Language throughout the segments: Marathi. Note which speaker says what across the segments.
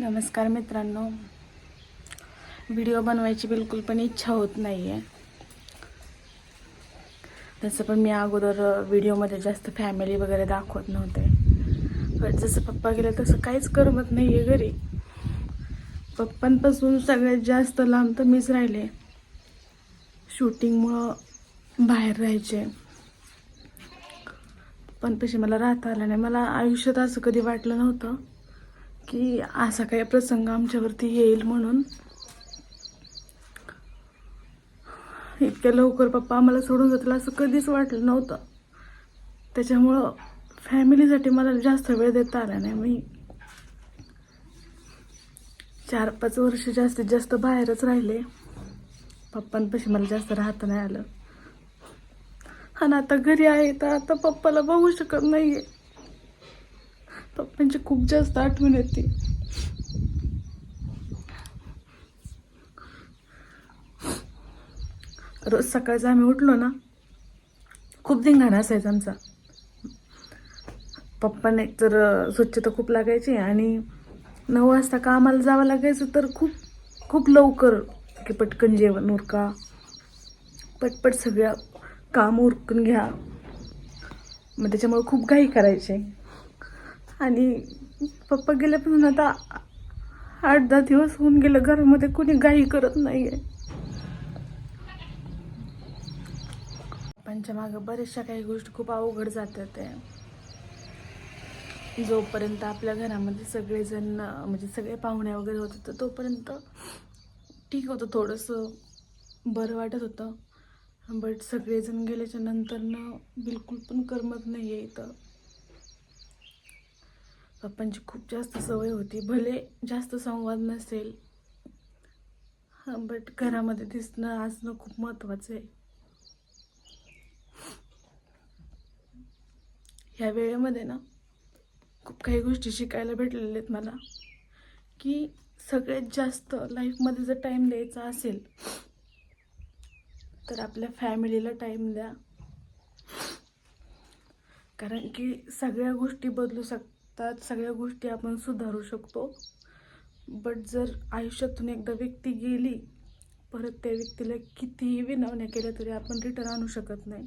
Speaker 1: नमस्कार मित्रांनो. व्हिडिओ बनवायची बिलकुल पण इच्छा होत नाही आहे तसं पण मी अगोदर व्हिडिओमध्ये जास्त फॅमिली वगैरे दाखवत नव्हते. पण जसं पप्पा गेलं तसं काहीच करमत नाही आहे घरी. पप्पांपासून सगळ्यात जास्त लांब तर मीच राहिले. शूटिंगमुळं बाहेर राहायचे. पण तसे मला राहता आलं नाही. मला आयुष्यात असं कधी वाटलं नव्हतं. की असा काही प्रसंग आमच्यावरती येईल म्हणून. इतक्या लवकर पप्पा आम्हाला सोडून जातील असं कधीच वाटलं नव्हतं. त्याच्यामुळं फॅमिलीसाठी मला जास्त वेळ देता आला नाही मी. चार पाच वर्ष जास्तीत जास्त बाहेरच राहिले. पप्पांपाशी मला जास्त राहता नाही आलं. आणि आता घरी आहे तर आता पप्पाला बघू शकत नाही आहे पप्पांची म्हणजे खूप जास्त आठवण येते. रोज सकाळचं आम्ही उठलो ना खूप धिंगाणा असायचा आमचा. पप्पाने तर स्वच्छता खूप लागायची आणि नऊ वाजता कामाला जावं लागायचं तर खूप खूप लवकर की पटकन जेवण उरका. पटपट सगळ्या काम उरकून घ्या. मग त्याच्यामुळे खूप घाई करायचे. आणि पप्पा गेल्यापासून आता आठ दहा दिवस होऊन गेलं घरामध्ये कोणी घाई करत नाहीये. पप्पांच्या मागं बऱ्याचशा काही गोष्टी खूप अवघड जातात त्या जोपर्यंत आपल्या घरामध्ये सगळेजण म्हणजे सगळे पाहुणे वगैरे होते तर तोपर्यंत ठीक होतं थोडंसं. बरं वाटत होतं. बट सगळेजण गेल्याच्या नंतरनं बिलकुल पण करमत नाही आहे इथं. पप्पांची खूप जास्त सवय होती. भले जास्त संवाद नसेल हां बट घरामध्ये दिसणं असणं खूप महत्त्वाचं आहे. ह्या वेळेमध्ये ना खूप काही गोष्टी शिकायला भेटलेल्या आहेत मला. की सगळ्यात जास्त लाईफमध्ये जर टाईम द्यायचा असेल तर आपल्या फॅमिलीला टाईम द्या. कारण की सगळ्या गोष्टी बदलू शकतात सगळ्या गोष्टी आपण सुधारू शकतो. बट जर आयुष्यातून एकदा व्यक्ती गेली परत त्या व्यक्तीला कितीही विनवण्या केल्या तरी आपण रिटर्न आणू शकत नाही.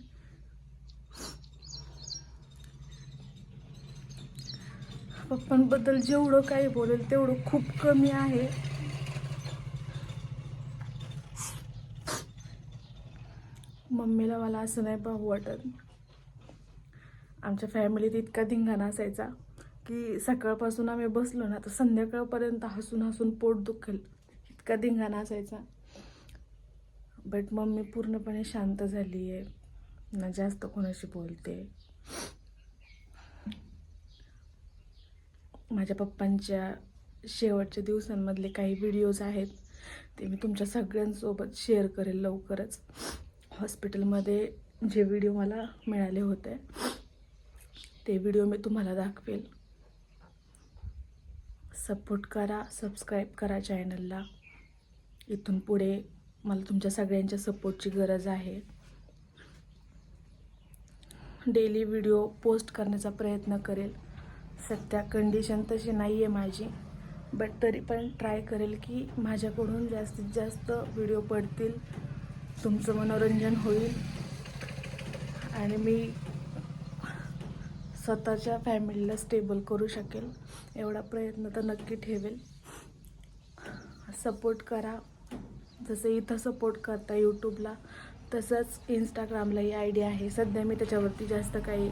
Speaker 1: पप्पांबद्दल जेवढं काही बोलेल तेवढं खूप कमी आहे. मम्मीला मला असं नाही पाहू वाटत. आमच्या फॅमिलीत इतका धिंगाणा असायचा. की सकाळपासून आम्ही बसलो ना तर संध्याकाळपर्यंत हसून हसून पोट दुखेल. इतका धिंगाणा असायचा. बट मम्मी पूर्णपणे शांत झाली आहे ना जास्त कोणाशी बोलते. माझ्या पप्पांच्या शेवटच्या दिवसांमधले काही व्हिडिओज आहेत. ते मी तुमच्या सगळ्यांसोबत शेअर करेल लवकरच. हॉस्पिटलमध्ये जे व्हिडिओ मला मिळाले होते ते व्हिडिओ मी तुम्हाला दाखवेल. सपोर्ट करा सबस्क्राईब करा चॅनलला इथून पुढे मला तुमच्या सगळ्यांच्या सपोर्टची गरज आहे. डेली व्हिडिओ पोस्ट करण्याचा प्रयत्न करेल. सध्या कंडिशन तशी नाही आहे माझी. बट तरी पण ट्राय करेल की माझ्याकडून जास्तीत जास्त व्हिडिओ पडतील. तुमचं मनोरंजन होईल. आणि मी स्वतःच्या फॅमिलीला स्टेबल करू शकेल. एवढा प्रयत्न तर नक्की ठेवेल. सपोर्ट करा. जसं इथं सपोर्ट करता यूट्यूबला तसंच इंस्टाग्रामलाही आय डी आहे. सध्या मी त्याच्यावरती जास्त काही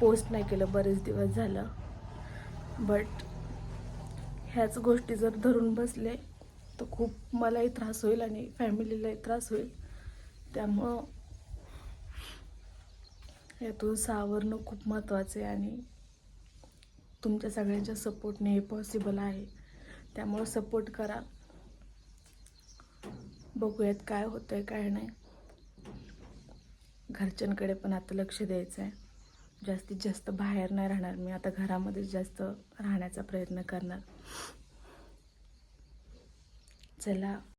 Speaker 1: पोस्ट नाही केलं. बरेच दिवस झालं. बट ह्याच गोष्टी जर धरून बसले तर खूप मलाही त्रास होईल आणि फॅमिलीलाही त्रास होईल. त्यामुळं यातून सावरणं खूप महत्त्वाचं आहे आणि तुमच्या सगळ्यांच्या सपोर्टने हे पॉसिबल आहे. त्यामुळं सपोर्ट करा. बघूयात काय होतं आहे काय नाही. घरच्यांकडे पण आता लक्ष द्यायचं आहे जास्तीत जास्त बाहेर नाही राहणार मी. आता घरामध्येच जास्त राहण्याचा प्रयत्न करणार. चला.